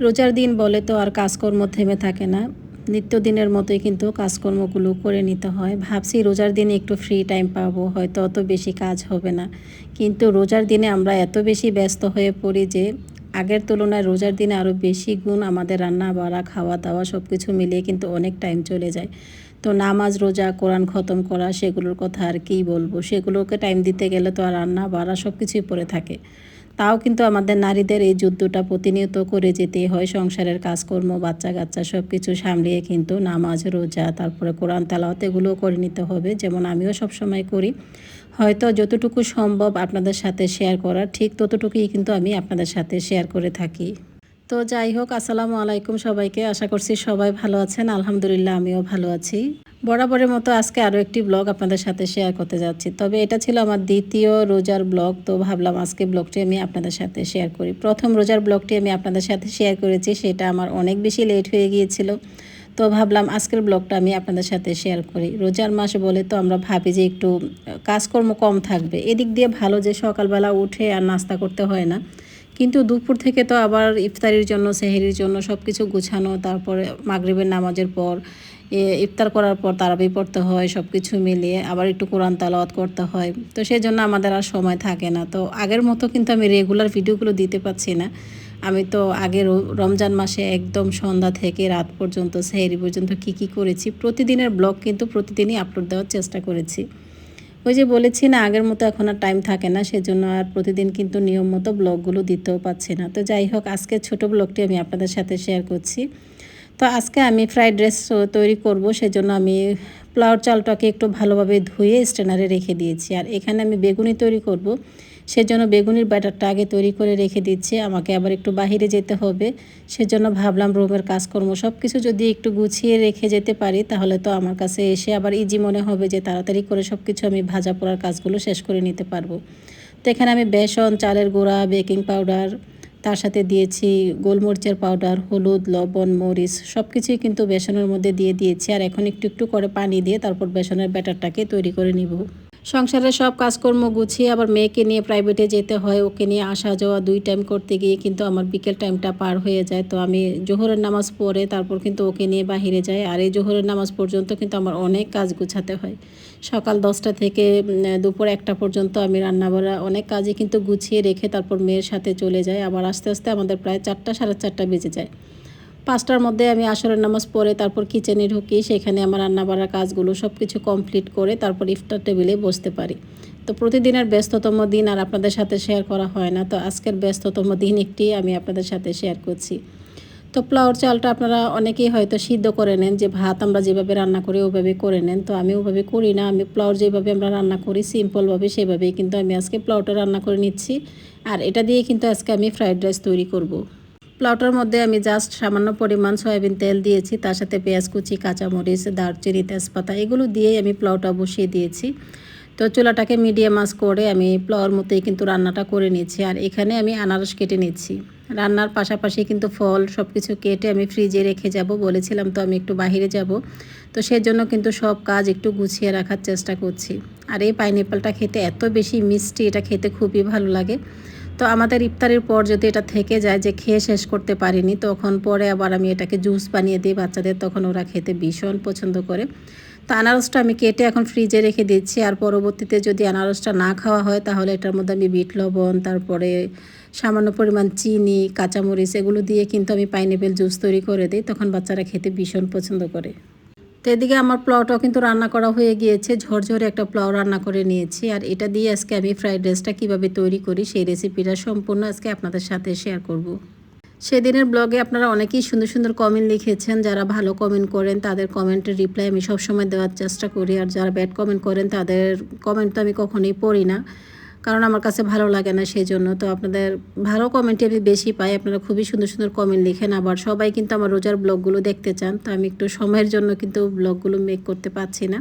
রোজার দিন বলে তো আর কাজকর্ম থেমে থাকে না। নিত্যদিনের মতোই কিন্তু কাজকর্মগুলো করে নিতে হয়। ভাবছি রোজার দিনে একটু ফ্রি টাইম পাবো, হয়তো অত বেশি কাজ হবে না। কিন্তু রোজার দিনে আমরা এত বেশি ব্যস্ত হয়ে পড়ি যে, আগের তুলনায় রোজার দিনে আরও বেশি গুণ আমাদের রান্না, বাড়া খাওয়া দাওয়া সব কিছু মিলিয়ে কিন্তু অনেক টাইম চলে যায়। তো নামাজ, রোজা, কোরআন খতম করা, সেগুলোর কথা আর কী বলব? সেগুলোকে টাইম দিতে গেলে তো আর রান্না, বাড়া সব কিছুই পড়ে থাকে। তাও কিন্তু আমাদের নারীদের এই যুদ্ধটা প্রতিনিয়ত করে যেতেই হয়, সংসারের কাজকর্ম বাচ্চা কাচ্চা সব কিছু সামলিয়ে কিন্তু নামাজ, রোজা, তারপরে কোরআন তালাওয়াত এগুলোও করে নিতে হবে। যেমন আমিও সবসময় করি। হয়তো যতটুকু সম্ভব আপনাদের সাথে শেয়ার করা ঠিক ততটুকুই কিন্তু আমি আপনাদের সাথে শেয়ার করে থাকি। তো যাই হোক, আসসালামু আলাইকুম সবাইকে। আশা করছি সবাই ভালো আছেন। আলহামদুলিল্লাহ, আমিও ভালো আছি। বরাবরের মতো আজকে আরও একটি ব্লগ আপনাদের সাথে শেয়ার করতে যাচ্ছি। তবে এটা ছিল আমার দ্বিতীয় রোজার ব্লগ তো ভাবলাম আজকে ব্লগটি আমি আপনাদের সাথে শেয়ার করি। প্রথম রোজার ব্লগটি আমি আপনাদের সাথে শেয়ার করেছি, সেটা আমার অনেক বেশি লেট হয়ে গিয়েছিল। তো ভাবলাম আজকের ব্লগটা আমি আপনাদের সাথে শেয়ার করি। রোজার মাস বলে তো আমরা ভাবি যে একটু কাজকর্ম কম থাকবে। এদিক দিয়ে ভালো যে সকালবেলা উঠে আর নাস্তা করতে হয় না কিন্তু দুপুর থেকে তো আবার ইফতারির জন্য, সেহেরির জন্য সব কিছু গুছানো, তারপরে মাগরিবের নামাজের পর ইফতার করার পর তারাবি পড়তে হয় সব কিছু মিলিয়ে আবার একটু কোরআন তালাওয়াত করতে হয়। তো সেই জন্য আমাদের আর সময় থাকে না। তো আগের মতো কিন্তু আমি রেগুলার ভিডিওগুলো দিতে পারছি না। আমি তো আগে রমজান মাসে একদম সন্ধ্যা থেকে রাত পর্যন্ত, সেহেরি পর্যন্ত কি কি করেছি, প্রতিদিনের ব্লগ কিন্তু প্রতিদিনই আপলোড দেওয়ার চেষ্টা করেছি। ওই যে বলেছি না, আগের মতো এখন আর টাইম থাকে না, সেজন্য আর প্রতিদিন কিন্তু নিয়ম মতো ব্লগগুলো দিতেও পাচ্ছি না। তো যাই হোক, আজকে ছোট ব্লগটি আমি আপনাদের সাথে শেয়ার করছি। তো আজকে আমি ফ্রাইড রাইস তৈরি করব, সেজন্য আমি প্লাউর চালটাকে একটু ভালোভাবে ধুয়ে স্ট্যানারে রেখে দিয়েছি। আর এখানে আমি বেগুনি তৈরি করব। সেজন্য বেগুনির ব্যাটারটা আগে তৈরি করে রেখে দিচ্ছি। আমাকে আবার একটু বাহিরে যেতে হবে। সেজন্য ভাবলাম রুমের কাজকর্ম সব কিছু যদি একটু গুছিয়ে রেখে যেতে পারি, তাহলে তো আমার কাছে এসে আবার ইজি মনে হবে যে তাড়াতাড়ি করে সব কিছু আমি ভাজা পোড়ার কাজগুলো শেষ করে নিতে পারব। তো এখানে আমি বেসন, চালের গুঁড়া, বেকিং পাউডার, তার সাথে দিয়েছি গোলমরিচের পাউডার, হলুদ, লবণ, মরিচ সব কিছুই কিন্তু বেসনের মধ্যে দিয়ে দিয়েছি। আর এখন একটু একটু করে পানি দিয়ে তারপর বেসনের ব্যাটারটাকে তৈরি করে নিব। সংসারের সব কাজকর্ম গুছিয়ে আবার মেয়েকে নিয়ে প্রাইভেটে যেতে হয়, ওকে নিয়ে আসা যাওয়া দুই টাইম করতে গিয়ে কিন্তু আমার বিকেল টাইমটা পার হয়ে যায়। তো আমি জোহরের নামাজ পড়ে তারপর কিন্তু ওকে নিয়ে বাহিরে যাই। আর এই জোহরের নামাজ পর্যন্ত কিন্তু আমার অনেক কাজ গুছাতে হয়। সকাল দশটা থেকে দুপুর একটা পর্যন্ত আমি রান্না বাড়া অনেক কাজই কিন্তু গুছিয়ে রেখে তারপর মেয়ের সাথে চলে যাই। আবার আস্তে আস্তে আমাদের প্রায় চারটা, সাড়ে চারটা বেজে যায়। পাঁচটার মধ্যে আমি আসরের নামাজ পড়ে তারপর কিচেনে ঢুকি, সেখানে আমার রান্না বাড়ার কাজগুলো সব কিছু কমপ্লিট করে তারপর ইফতার টেবিলে বসতে পারি। তো প্রতিদিনের ব্যস্ততম দিন আর আপনাদের সাথে শেয়ার করা হয় না। তো আজকের ব্যস্ততম দিন একটি আমি আপনাদের সাথে শেয়ার করছি। তো প্লাউর চালটা আপনারা অনেকেই হয়তো সিদ্ধ করে নেন, যে ভাত আমরা যেভাবে রান্না করি ওভাবে করে নেন। তো আমি ওভাবে করি না, আমি প্লাউর যেভাবে আমরা রান্না করি সিম্পলভাবে সেভাবেই কিন্তু আমি আজকে প্লাউটা রান্না করে নিচ্ছি। আর এটা দিয়ে কিন্তু আজকে আমি ফ্রাইড রাইস তৈরি করব। প্লাউটার মধ্যে আমি জাস্ট সামান্য পরিমাণ সয়াবিন তেল দিয়েছি, তার সাথে পেঁয়াজ কুচি, কাঁচামরিচ, দারচিনি, তেজপাতা, এগুলো দিয়েই আমি প্লাউটা বসিয়ে দিয়েছি। তো চুলাটাকে মিডিয়াম আঁচ করে আমি প্লাওয়ার মতোই কিন্তু রান্নাটা করে নিচ্ছি আর এখানে আমি আনারস কেটে নিচ্ছি। রান্নার পাশাপাশি কিন্তু ফল সব কিছু কেটে আমি ফ্রিজে রেখে যাব, বলেছিলাম তো আমি একটু বাহিরে যাব। তো সেজন্য কিন্তু সব কাজ একটু গুছিয়ে রাখার চেষ্টা করছি। আর এই পাইনঅ্যাপেলটা খেতে এত বেশি মিষ্টি, এটা খেতে খুবই ভালো লাগে। তো আমাদের ইফতারের পর যদি এটা থেকে যায় যে খেয়ে শেষ করতে পারিনি, তখন পরে আবার আমি এটাকে জুস বানিয়ে দিই বাচ্চাদের, তখন ওরা খেতে ভীষণ পছন্দ করে। তো আনারসটা আমি কেটে এখন ফ্রিজে রেখে দিচ্ছি। আর পরবর্তীতে যদি আনারসটা না খাওয়া হয়, তাহলে এটার মধ্যে আমি বিট লবণ, তারপরে সামান্য পরিমাণ চিনি, কাঁচামরিচ, এগুলো দিয়ে কিন্তু আমি পাইনঅ্যাপেল জুস তৈরি করে দিই। তখন বাচ্চারা খেতে ভীষণ পছন্দ করে। তো এদিকে আমার পোলাওটাও কিন্তু রান্না করা হয়ে গিয়েছে। ঝরঝরে একটা পোলাও রান্না করে নিয়েছি। আর এটা দিয়ে আজকে আমি ফ্রাইড রাইসটা কীভাবে তৈরি করি সেই রেসিপিটা সম্পূর্ণ আজকে আপনাদের সাথে শেয়ার করব। সেদিনের ব্লগে আপনারা অনেকেই সুন্দর সুন্দর কমেন্ট লিখেছেন। যারা ভালো কমেন্ট করেন, তাদের কমেন্টের রিপ্লাই আমি সবসময় দেওয়ার চেষ্টা করি। আর যারা ব্যাড কমেন্ট করেন, তাদের কমেন্ট তো আমি কখনোই পড়ি না। কারণ আমার কাছে ভালো লাগে না সেই জন্য তো আপনাদের ভালো কমেন্টই আমি বেশি পাই। আপনারা খুবই সুন্দর সুন্দর কমেন্ট লিখেন। আবার সবাই কিন্তু আমার রোজার ব্লগগুলো দেখতে চান। তো আমি একটু সময়ের জন্য কিন্তু ব্লগগুলো মেক করতে পারছি না।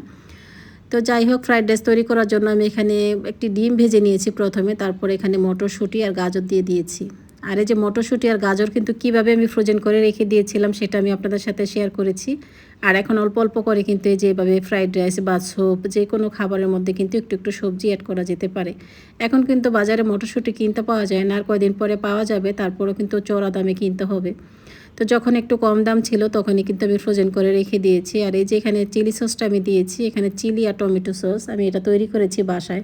তো যাই হোক ফ্রাইড রাইস তৈরি করার জন্য আমি এখানে একটি ডিম ভেজে নিয়েছি প্রথমে। তারপর এখানে মটরশুঁটি আর গাজর দিয়ে দিয়েছি। আর এই যে মটরশুঁটি আর গাজর কিন্তু কীভাবে আমি ফ্রোজেন করে রেখে দিয়েছিলাম সেটা আমি আপনাদের সাথে শেয়ার করেছি। আর এখন অল্প অল্প করে কিন্তু এই যেভাবে ফ্রাইড রাইস বা স্যুপ যে কোনো খাবারের মধ্যে কিন্তু একটু একটু সবজি অ্যাড করা যেতে পারে। এখন কিন্তু বাজারে মটরশুঁটি কিনতে পাওয়া যায় না, আর কয়দিন পরে পাওয়া যাবে, তারপরেও কিন্তু চড়া দামে কিনতে হবে। তো যখন একটু কম দাম ছিল তখনই কিন্তু আমি ফ্রোজেন করে রেখে দিয়েছি। আর এই যে এখানে চিলি সসটা আমি দিয়েছি, এখানে চিলি আর টমেটো সস আমি এটা তৈরি করেছি বাসায়।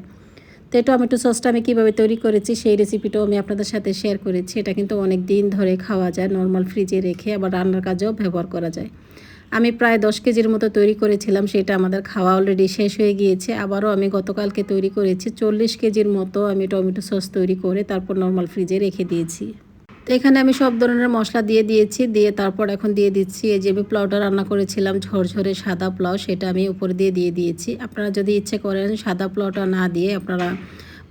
তো এই টমেটো সসটা আমি কীভাবে তৈরি করেছি সেই রেসিপিটাও আমি আপনাদের সাথে শেয়ার করেছি। এটা কিন্তু অনেক দিন ধরে খাওয়া যায় নর্মাল ফ্রিজে রেখে আবার রান্নার কাজেও ব্যবহার করা যায়। আমি প্রায় দশ কেজির মতো তৈরি করেছিলাম, সেটা আমাদের খাওয়া অলরেডি শেষ হয়ে গিয়েছে। আবারও আমি গতকালকে তৈরি করেছি, চল্লিশ কেজির মতো আমি টমেটো সস তৈরি করে তারপর নর্মাল ফ্রিজে রেখে দিয়েছি। এখানে আমি সব ধরনের মশলা দিয়ে দিয়েছি, দিয়ে তারপর এখন দিয়ে দিচ্ছি এই যে আমি পোলাওটা রান্না করেছিলাম, ঝরঝরে সাদা পোলাও, সেটা আমি উপরে দিয়ে দিয়ে দিয়েছি। আপনারা যদি ইচ্ছে করেন সাদা পোলাওটা না দিয়ে আপনারা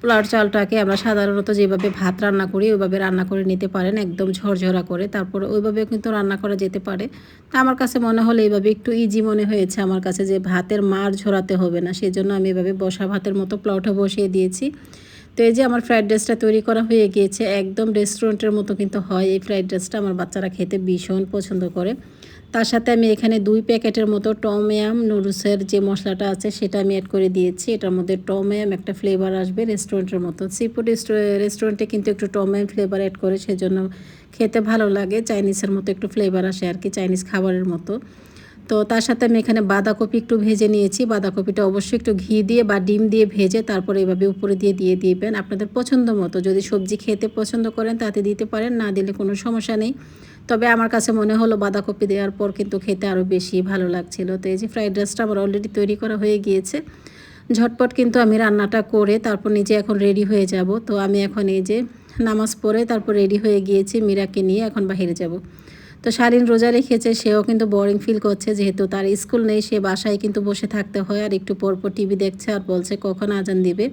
পোলাওর চালটাকে আমরা সাধারণত যেভাবে ভাত রান্না করি, ওইভাবে রান্না করে নিতে পারেন, একদম ঝরঝরা করে, তারপর ওইভাবে কিন্তু রান্না করা যেতে পারে। তা আমার কাছে মনে হলো এইভাবে একটু ইজি মনে হয়েছে আমার কাছে যে ভাতের মার ঝরাতে হবে না সেই জন্য আমি এভাবে বসা ভাতের মতো পোলাওটা বসিয়ে দিয়েছি। তো এই যে আমার ফ্রাইড রাইসটা তৈরি করা হয়ে গিয়েছে, একদম রেস্টুরেন্টের মতো কিন্তু হয়। এই ফ্রাইড রাইসটা আমার বাচ্চারা খেতে ভীষণ পছন্দ করে। তার সাথে আমি এখানে দুই প্যাকেটের মতো টমেয়াম নুডলসের যে মশলাটা আছে, সেটা আমি অ্যাড করে দিয়েছি। এটার মধ্যে টমেয়াম একটা ফ্লেভার আসবে রেস্টুরেন্টের মতো। সিফুড রেস্টুরেন্টে কিন্তু একটু টমেয়াম ফ্লেভার অ্যাড করে, সেজন্য খেতে ভালো লাগে। চাইনিজের মতো একটু ফ্লেভার আসে আর কি চাইনিজ খাবারের মতো। তো তার সাথে আমি এখানে বাঁধাকপি একটু ভেজে নিয়েছি। বাঁধাকপিটা অবশ্যই একটু ঘি দিয়ে বা ডিম দিয়ে ভেজে তারপরে এভাবে উপরে দিয়ে দিয়ে দিবেন আপনাদের পছন্দ মতো। যদি সবজি খেতে পছন্দ করেন তাতে দিতে পারেন, না দিলে কোনো সমস্যা নেই। তবে আমার কাছে মনে হলো বাঁধাকপি দেওয়ার পর কিন্তু খেতে আরও বেশি ভালো লাগছিল। তো এই যে ফ্রাইড রাইসটা আমার অলরেডি তৈরি করা হয়ে গিয়েছে। ঝটপট কিন্তু আমি রান্নাটা করে তারপর নিজে এখন রেডি হয়ে যাব। তো আমি এখন এই যে নামাজ পড়ে তারপর রেডি হয়ে গিয়েছি মীরাকে নিয়ে এখন বাহিরে যাব। তো শালীন রোজা রেখেছে, সেও কিন্তু বোরিং ফিল করছে, যেহেতু তার স্কুল নেই, সে বাসায় কিন্তু বসে থাকতে হয় আর একটু পরপর টিভি দেখছে আর বলছে কখন আজান দিবে।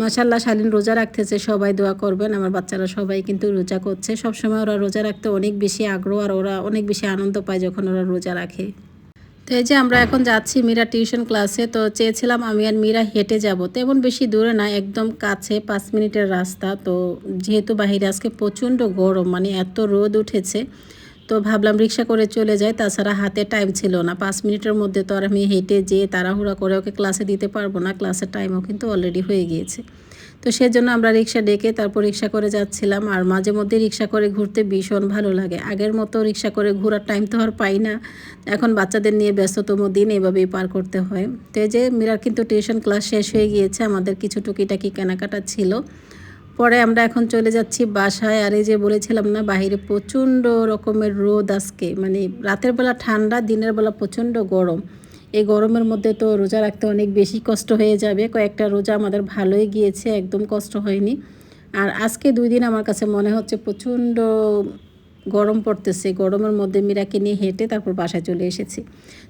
মাসাল্লাহ শালীন রোজা রাখতেছে, সবাই দোয়া করবেন, আমার বাচ্চারা সবাই কিন্তু রোজা করছে। সবসময় ওরা রোজা রাখতে অনেক বেশি আগ্রহ আর ওরা অনেক বেশি আনন্দ পায় যখন ওরা রোজা রাখে। তো এই যে আমরা এখন যাচ্ছি মীরা টিউশন ক্লাসে তো চেয়েছিলাম আমি আর মীরা হেঁটে যাব, তেমন বেশি দূরে না, একদম কাছে পাঁচ মিনিটের রাস্তা। তো যেহেতু বাহিরে আজকে প্রচণ্ড গরম মানে এত রোদ উঠেছে তো ভাবলাম রিক্সা করে চলে যাই, তাছাড়া হাতে টাইম ছিল না। পাঁচ মিনিটের মধ্যে তো আর আমি হেঁটে যেয়ে তাড়াহুড়া করে ওকে ক্লাসে দিতে পারব না ক্লাসের টাইমও কিন্তু অলরেডি হয়ে গিয়েছে। তো সেজন্য আমরা রিক্সা ডেকে তারপর রিক্সা করে যাচ্ছিলাম, আর মাঝে মধ্যে রিক্সা করে ঘুরতে ভীষণ ভালো লাগে। আগের মতো রিক্সা করে ঘোরার টাইম তো আর পাই না। এখন বাচ্চাদের নিয়ে ব্যস্ততম দিন এভাবেই পার করতে হয়। তো এই যে মিরার কিন্তু টিউশন ক্লাস শেষ হয়ে গিয়েছে, আমাদের কিছু টুকিটাকি কেনাকাটা ছিল। পরে আমরা এখন চলে যাচ্ছি বাসায়। আর এই যে বলেছিলাম না, বাহিরে প্রচণ্ড রকমের রোদ আজকে। মানে রাতের বেলা ঠান্ডা, দিনের বেলা প্রচণ্ড গরম। এই গরমের মধ্যে তো রোজা রাখতে অনেক বেশি কষ্ট হয়ে যাবে। কয়েকটা রোজা আমাদের ভালোই গিয়েছে, একদম কষ্ট হয়নি। আর আজকে দুই দিন আমার কাছে মনে হচ্ছে প্রচণ্ড গরম পড়তেছে। গরমের মধ্যে মীরাকে নিয়ে হেঁটে তারপর বাসায় চলে এসেছি।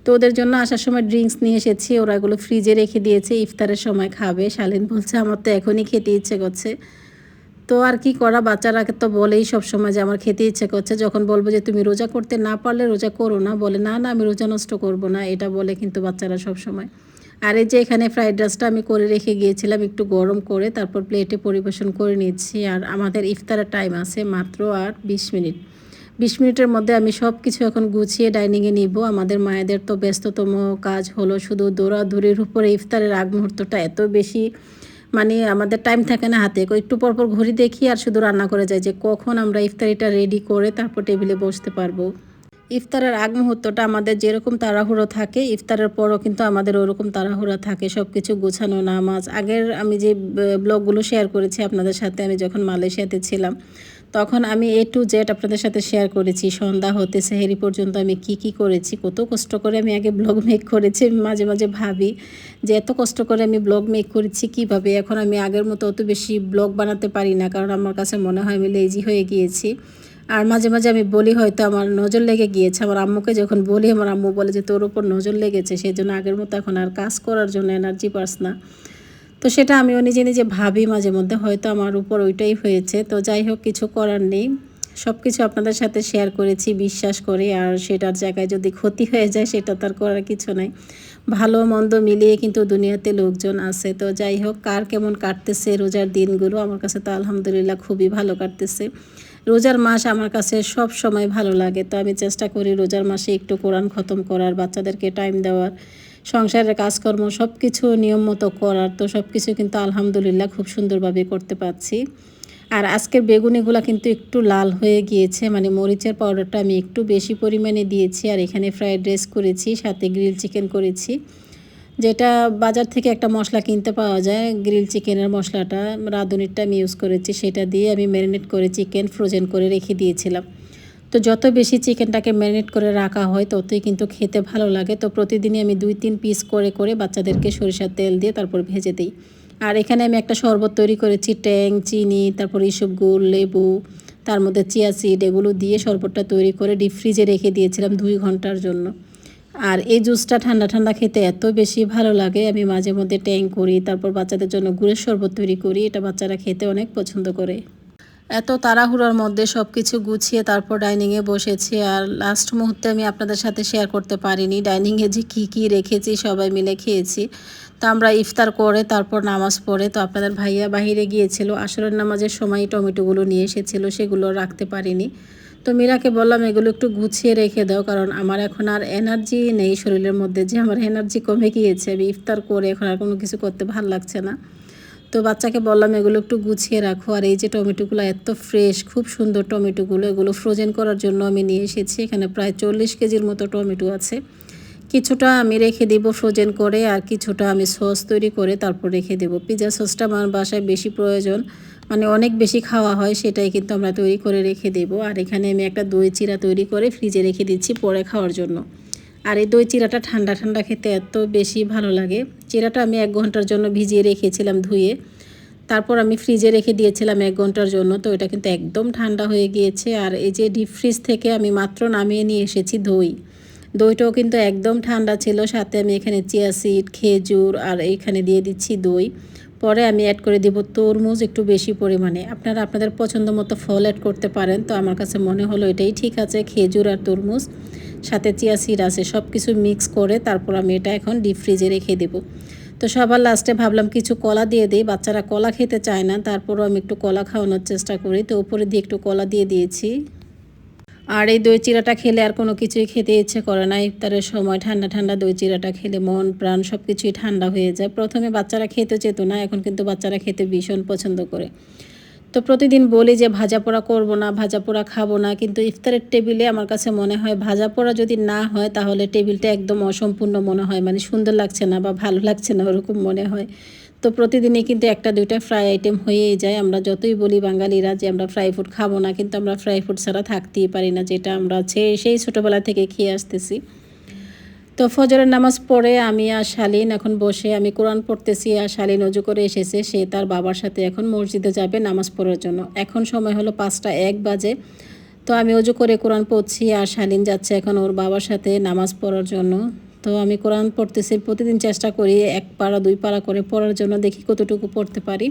তো ওদের জন্য আসার সময় ড্রিঙ্কস নিয়ে এসেছি। ওরা এগুলো ফ্রিজে রেখে দিয়েছে, ইফতারের সময় খাবে। শালীন বলছে, আমার তো এখনই খেতে ইচ্ছে করছে। তো আর কি করা? বাচ্চারাকে তো বলেই সব সময় যে আমার খেতে ইচ্ছে করছে। যখন বলব যে, তুমি রোজা করতে না পারলে রোজা করো না। বলে, না না, আমি রোজা নষ্ট করব না। এটা বলে কিন্তু বাচ্চারা সব সময় আর এই যে, এখানে ফ্রাইড রাইসটা আমি করে রেখে গিয়েছিলাম একটু গরম করে, তারপর প্লেটে পরিবেশন করে নিচ্ছি আর আমাদের ইফতারের টাইম আছে মাত্র আর বিশ মিনিট। বিশ মিনিটের মধ্যে আমি সব কিছু এখন গুছিয়ে ডাইনিংয়ে নিব। আমাদের মায়েদের তো ব্যস্ততম কাজ হলো শুধু দৌড়াদৌড়ির উপরে ইফতারের আগ মুহূর্তটা এত বেশি মানে আমাদের টাইম থাকে না হাতে। একটু পরপর ঘড়ি দেখি আর শুধু রান্না করে যাই যে কখন আমরা ইফতারিটা রেডি করে তারপর টেবিলে বসতে পারব। ইফতারের আগ মুহূর্তটা আমাদের যেরকম তাড়াহুড়ো থাকে, ইফতারের পরও কিন্তু আমাদের ওরকম তাড়াহুড়া থাকে। সব কিছু গোছানো, নামাজ। আগের আমি যে ব্লগগুলো শেয়ার করেছি আপনাদের সাথে, আমি যখন মালয়েশিয়াতে ছিলাম তখন আমি এ টু জেড আপনাদের সাথে শেয়ার করেছি। সন্ধ্যা হতে সেহেরি পর্যন্ত আমি কি কি করেছি, কত কষ্ট করে আমি আগে ব্লগ মেক করেছি মাঝে মাঝে ভাবি যে এত কষ্ট করে আমি ব্লগ মেক করেছি কীভাবে? এখন আমি আগের মতো অত বেশি ব্লগ বানাতে পারি না, কারণ আমার কাছে মনে হয় আমি লেজি হয়ে গিয়েছি। আর মাঝে মাঝে আমি বলি হয়তো আমার নজর লেগে গিয়েছে। আমার আম্মুকে যখন বলি, আমার আম্মু বলে যে তোর ওপর নজর লেগেছে সেই জন্য আগের মতো এখন আর কাজ করার জন্য এনার্জি পাস না। তো সেটা আমিও নিজে নিজে ভাবি মাঝে মধ্যে, হয়তো আমার উপর ওইটাই হয়েছে। তো যাই হোক, কিছু করার নেই। সব কিছু আপনাদের সাথে শেয়ার করেছি, বিশ্বাস করে, আর সেটার জায়গায় যদি ক্ষতি হয়ে যায়, সেটা তার করার কিছু নাই। ভালো মন্দ মিলিয়ে কিন্তু দুনিয়াতে লোকজন আছে। তো যাই হোক, কার কেমন কাটতেছে রোজার দিনগুলো, আমার কাছে তো আলহামদুলিল্লাহ খুবই ভালো কাটতেছে। রোজার মাস আমার কাছে সব সময় ভালো লাগে। তো আমি চেষ্টা করি রোজার মাসে একটু কোরআন খতম করার, বাচ্চাদেরকে টাইম দেওয়ার। সংসারের কাজকর্ম সব কিছু নিয়ম মতো করার তো সব কিছু কিন্তু আলহামদুলিল্লাহ খুব সুন্দরভাবে করতে পারছি। আর আজকের বেগুনিগুলো কিন্তু একটু লাল হয়ে গিয়েছে মানে মরিচের পাউডারটা আমি একটু বেশি পরিমাণে দিয়েছি আর এখানে ফ্রাইড রাইস করেছি, সাথে গ্রিল চিকেন করেছি। যেটা বাজার থেকে একটা মশলা কিনতে পাওয়া যায়, গ্রিল চিকেনের মশলাটা, রাঁধুনিরটা আমি ইউজ করেছি, সেটা দিয়ে আমি ম্যারিনেট করে চিকেন ফ্রোজেন করে রেখে দিয়েছিলাম। তো যত বেশি চিকেনটাকে ম্যারিনেট করে রাখা হয়, ততই কিন্তু খেতে ভালো লাগে। তো প্রতিদিনই আমি দুই তিন পিস করে করে বাচ্চাদেরকে সরিষার তেল দিয়ে তারপর ভেজে দিই। আর এখানে আমি একটা শরবত তৈরি করেছি, ট্যাং, চিনি, তারপর এইসব গুড়, লেবু, তার মধ্যে চিয়া সিড এগুলো দিয়ে শরবতটা তৈরি করে ডিপ ফ্রিজে রেখে দিয়েছিলাম দুই ঘণ্টার জন্য। আর এই জুসটা ঠান্ডা ঠান্ডা খেতে এত বেশি ভালো লাগে, আমি মাঝে মধ্যে ট্যাং করি, তারপর বাচ্চাদের জন্য গুড়ের শরবত তৈরি করি, এটা বাচ্চারা খেতে অনেক পছন্দ করে। এত তাড়াহুড়োর মধ্যে সব কিছু গুছিয়ে তারপর ডাইনিংয়ে বসেছি আর লাস্ট মুহূর্তে আমি আপনাদের সাথে শেয়ার করতে পারিনি। ডাইনিংয়ে যে কী কী রেখেছি সবাই মিলে খেয়েছি। তো আমরা ইফতার করে তারপর নামাজ পড়ে, তো আপনাদের ভাইয়া বাহিরে গিয়েছিল। আসরের নামাজের সময় টমেটোগুলো নিয়ে এসেছিল, সেগুলো রাখতে পারিনি। তো মীরাকে বললাম, এগুলো একটু গুছিয়ে রেখে দাও, কারণ আমার এখন আর এনার্জি নেই শরীরের মধ্যে। যে আমার এনার্জি কমে গিয়েছে, আমি ইফতার করে এখন আর কোনো কিছু করতে ভালো লাগছে না। তো বাচ্চাকে বললাম, এগুলো একটু গুছিয়ে রাখো। আর এই যে টমেটোগুলো এত ফ্রেশ খুব সুন্দর টমেটোগুলো, এগুলো ফ্রোজেন করার জন্য আমি নিয়ে এসেছি। এখানে প্রায় চল্লিশ কেজির মতো টমেটো আছে। কিছুটা আমি রেখে দেব ফ্রোজেন করে, আর কিছুটা আমি সস তৈরি করে তারপর রেখে দেব। পিৎজা সসটা আমার বাসায় বেশি প্রয়োজন। মানে অনেক বেশি খাওয়া হয়, সেটাই কিন্তু আমরা তৈরি করে রেখে দেব। আর এখানে আমি একটা দই চিরা তৈরি করে ফ্রিজে রেখে দিচ্ছি পরে খাওয়ার জন্য। আর এই দই চিরাটা ঠান্ডা ঠান্ডা খেতে এত বেশি ভালো লাগে। চিরাটা আমি এক ঘণ্টার জন্য ভিজিয়ে রেখেছিলাম ধুয়ে। তারপর আমি ফ্রিজে রেখে দিয়েছিলাম এক ঘণ্টার জন্য। তো এটা কিন্তু একদম ঠান্ডা হয়ে গিয়েছে। আর এই যে ডিপ ফ্রিজ থেকে আমি মাত্র নামিয়ে নিয়ে এসেছি দই। দইটাও কিন্তু একদম ঠান্ডা ছিল। সাথে আমি এখানে চিয়া সিড খেজুর আর এইখানে দিয়ে দিচ্ছি দই। পরে আমি অ্যাড করে দিব তরমুজ একটু বেশি পরিমাণে। আপনারা আপনাদের পছন্দ মতো ফল অ্যাড করতে পারেন। তো আমার কাছে মনে হলো এটাই ঠিক আছে, খেজুর আর তরমুজ। সাথে চিয়া সিড আছে সব কিছু মিক্স করে তারপর আমি এটা এখন ডিপ ফ্রিজে রেখে দেব। তো সবার লাস্টে ভাবলাম কিছু কলা দিয়ে দিই, বাচ্চারা কলা খেতে চায় না, তারপরও আমি একটু কলা খাওয়ানোর চেষ্টা করি। তো উপরে দিয়ে একটু কলা দিয়ে দিয়েছি। আর এই দই চিরাটা খেলে আর কোনো কিছুই খেতে ইচ্ছে করে না, ইফতারের সময় ঠান্ডা ঠান্ডা দই চিরাটা খেলে মন, প্রাণ সব কিছুই ঠান্ডা হয়ে যায়। প্রথমে বাচ্চারা খেতে চেত না, এখন কিন্তু বাচ্চারা খেতে ভীষণ পছন্দ করে। তো প্রতিদিন বলি যে ভাজা পোড়া করব না, ভাজা পোড়া খাব না, কিন্তু ইফতারের টেবিলে আমার কাছে মনে হয় ভাজা পোড়া যদি না হয় তাহলে টেবিলটা একদম অসম্পূর্ণ মনে হয় মানে সুন্দর লাগছে না বা ভালো লাগছে না ওরকম মনে হয়। তো প্রতিদিনই কিন্তু একটা দুইটা ফ্রাই আইটেম হয়েই যায়, আমরা যতই বলি বাঙালিরা যে আমরা ফ্রাই ফুড খাব না, কিন্তু আমরা ফ্রাই ফুড ছাড়া থাকতেই পারি না, যেটা আমরা সেই ছোটোবেলা থেকে খেয়ে আসতেছি। তো ফজরের নামাজ পড়ে আমি আর শালীন এখন বসে, আমি কোরআন পড়তেছি আর শালীন অজু করে এসেছে, সে তার বাবার সাথে এখন মসজিদে যাবে নামাজ পড়ার জন্য। এখন সময় হলো পাঁচটা এক বাজে, তো আমি অজু করে কোরআন পড়ছি আর শালীন যাচ্ছে এখন ওর বাবার সাথে নামাজ পড়ার জন্য। তো আমি কোরআন পড়তেছি, প্রতিদিন চেষ্টা করি এক পাড়া, দুই পাড়া করে পড়ার জন্য, দেখি কতটুকু পড়তে পারি।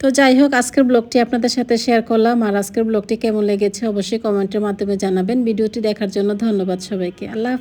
তো যাই হোক, আজকের ব্লগটি আপনাদের সাথে শেয়ার করলাম, আর আজকের ব্লগটি কেমন লেগেছে অবশ্যই কমেন্টের মাধ্যমে জানাবেন। ভিডিওটি দেখার জন্য ধন্যবাদ সবাইকে। আল্লাহ